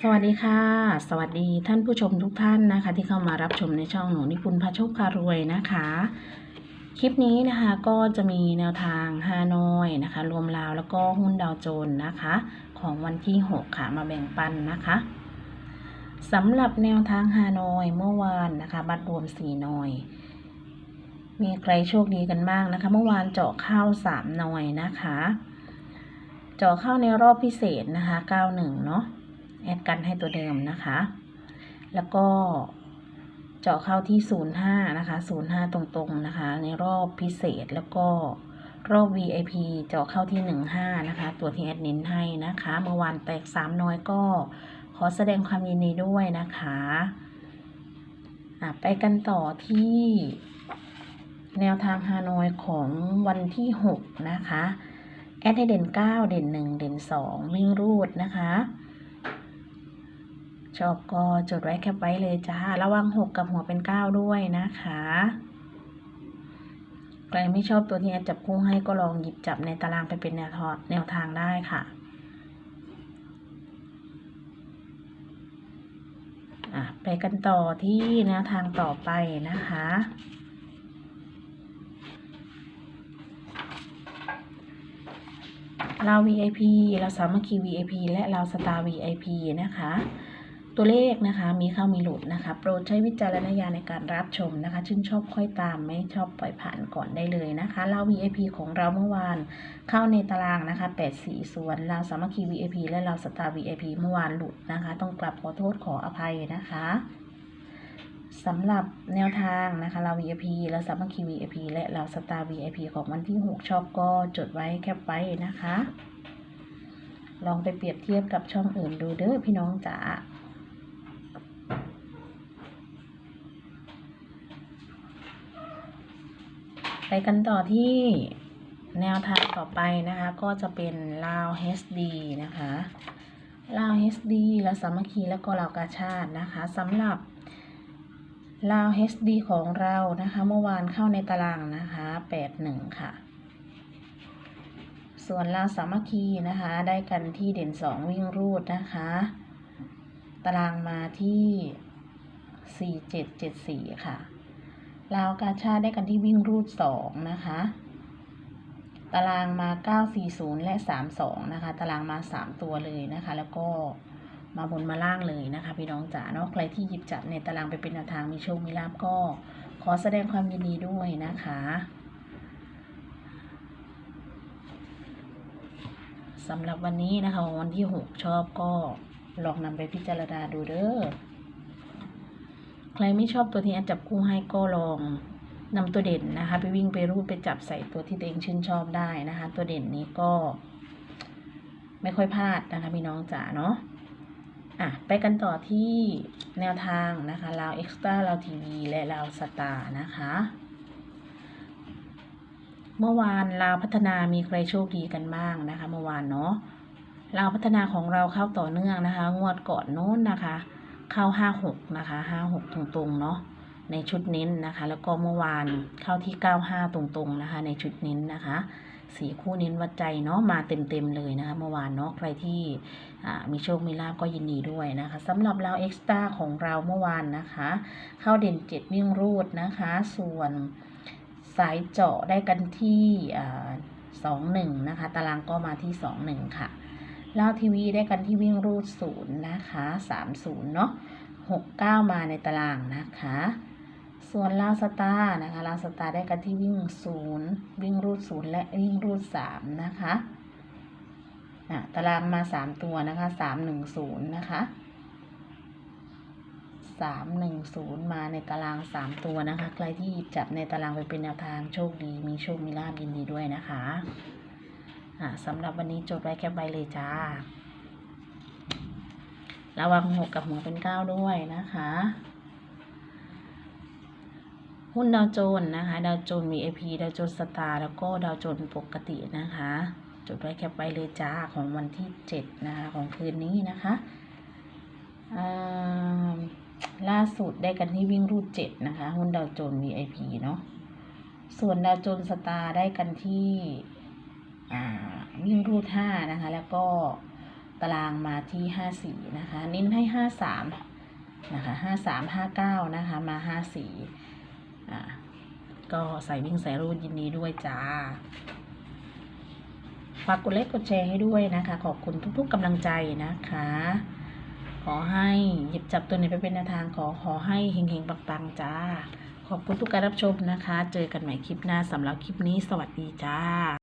สวัสดีค่ะ สวัสดีท่านผู้ชมทุกท่านนะคะ ที่เข้ามารับชมในช่องหนูนิพุนพาโชคพารวยนะคะ คลิปนี้นะคะก็จะมีแนวทางฮานอยนะคะ รวมลาวแล้วก็หุ้นดาวโจนส์นะคะ ของวันที่ 6 ค่ะมาแบ่งปันนะคะสำหรับแนวทางฮานอยเมื่อวานนะคะ บัตรรวม4หน่อย มีใครโชคดีกันบ้างนะคะ เมื่อวานเจาะเข้า3หน่อยนะคะ เจาะเข้าในรอบพิเศษนะคะ91เนาะ แอดกันให้ตัวเดิมนะคะ แล้วก็เจาะเข้าที่ 05 นะคะ 05 ตรงๆนะคะ ในรอบพิเศษแล้วก็รอบ VIP เจาะเข้าที่ 15 นะคะ ตัวที่แอดเน้นให้นะคะ เมื่อวานแตก 3 น้อยก็ขอแสดงความยินดีด้วยนะคะอะไปกันต่อที่แนวทางฮานอยของวันที่ 6 นะคะ แอดให้เด่น 9 เด่น 1 เด่น 2 วิ่งรูดนะคะ ชอบก็จดไว้แคปไว้เลยจ้า ระวังหกกับหัวเป็นเก้าด้วยนะคะ ใครไม่ชอบตัวที่แอดจับคู่ให้ก็ลองหยิบจับในตารางไปเป็นแนวทางแนวทางได้ค่ะอะไปกันต่อที่แนวทางต่อไปนะคะ เรา VIP เราสามัคคี VIP และเราสตาร์ VIP นะคะ ตัวเลขนะคะ มีเข้ามีหลุดนะคะ โปรดใช้วิจารณญาณในการรับชมนะคะ ชื่นชอบค่อยตามไม่ชอบปล่อยผ่านก่อนได้เลยนะคะเรา VIP ของเราเมื่อวานเข้าในตารางนะคะ84ส่วนเราสามัคคี VIP และเราสตาร์ VIP เมื่อวานหลุดนะคะ ต้องกลับขอโทษขออภัยนะคะสำหรับแนวทางนะคะ เรา VIP และสามัคคี VIP และเราสตาร์ VIP ของวันที่ 6 ชอบก็จดไว้แคปไว้นะคะ ลองไปเปรียบเทียบกับช่องอื่นดูเด้อพี่น้องจ๋า ไปกันต่อที่แนวทางต่อไปนะคะ ก็จะเป็นลาว HD นะคะลาว HD และสามัคคีและก็ลาวกาชาตินะคะสำหรับลาว HD ของเรานะคะ เมื่อวานเข้าในตารางนะคะ81ค่ะ ส่วนลาวสามัคคีนะคะ ได้กันที่เด่น 2 วิ่งรูดนะคะ ตารางมาที่ 4774 ค่ะ ลาวกาชาได้กันที่วิ่งรูดสองนะคะ ตารางมา 940 และ32นะคะ ตารางมา 3 ตัวเลยนะคะ แล้วก็มาบนมาล่างเลยนะคะพี่น้องจ๋าเนาะใครที่หยิบจับในตารางไปเป็นแนวทางมีโชคมีลาบก็ขอแสดงความยินดีด้วยนะคะสำหรับวันนี้นะคะวันที่ 6 ชอบก็ลองนำไปพิจารณาดูเด้อ ใครไม่ชอบตัวที่แอดจับคู่ให้ก็ลองนำตัวเด่นนะคะ ไปวิ่งไปรูดไปจับใส่ตัวที่ตัวเองชื่นชอบได้นะคะ ตัวเด่นนี้ก็ ไม่ค่อยพลาดนะคะพี่น้องจ๋าเนาะอะไปกันต่อที่แนวทางนะคะลาวเอ็กซ์ตร้าลาวทีวีและลาวสตาร์นะคะ เมื่อวานลาวพัฒนามีใครโชคดีกันบ้างนะคะ เมื่อวานเนาะลาวพัฒนาของเราเข้าต่อเนื่องนะคะ งวดก่อนโน้นนะคะ เข้าห้าหกนะคะห้าหกตรงๆเนาะในชุดเน้นนะคะ แล้วก็เมื่อวานเข้าที่เก้าห้าตรงๆนะคะ ในชุดเน้นนะคะสีคู่เน้นวัดใจเนาะมาเต็มๆเลยนะคะเมื่อวานเนาะใครที่มีโชคมีลาบก็ยินดีด้วยนะคะสำหรับเราเอ็กซ์ต้าของเราเมื่อวานนะคะ เข้าเด่นเจ็ดวิ่งรูดนะคะ ส่วนสายเจาะได้กันที่สองหนึ่งนะคะ ตารางก็มาที่สองหนึ่งค่ะ เล่าทีวีได้กันที่วิ่งรูดศูนย์นะคะสามศูนย์เนาะหกเก้ามาในตารางนะคะ ส่วนลาวสตาร์นะคะลาวสตาร์ได้กันที่วิ่งศูนย์วิ่งรูดศูนย์และวิ่งรูดสามนะคะอะตารางมาสามตัวนะคะสามหนึ่งศูนย์นะคะสามหนึ่งศูนย์มาในตารางสามตัวนะคะ ใครที่หยิบจับในตารางไปเป็นแนวทางโชคดี มีโชคมีลาบยินดีด้วยนะคะ สำหรับวันนี้จดไว้แค่ใบเลยจ้า ระวังหกกับหัวเป็นเก้าด้วยนะคะ หุ้นดาวโจนนะคะ ดาวโจนส์มี AP ดาวโจนสตาร์แล้วก็ดาวโจนปกตินะคะ จดไว้แคปไว้เลยจ้าของวันที่เจ็ดนะคะของคืนนี้นะคะล่าสุดได้กันที่วิ่งรูดเจ็ดนะคะ หุ้นดาวโจนส์ VIP เนาะส่วนดาวโจนสตาร์ได้กันที่ วิ่งรูดห้านะคะ แล้วก็ตารางมาที่ห้าสี่นะคะเน้นให้ห้าสามนะคะห้าสามห้าเก้านะคะมาห้าสี่อ่าก็ใส่วิ่งใส่รูดยินดีด้วยจ้าฝากกดไลค์กดแชร์ให้ด้วยนะคะ ขอบคุณทุกๆกำลังใจนะคะ ขอให้หยิบจับตัวไหนไปเป็นแนวทางขอขอให้เฮงๆปังๆจ้า ขอบคุณทุกการรับชมนะคะ เจอกันใหม่คลิปหน้าสำหรับคลิปนี้สวัสดีจ้า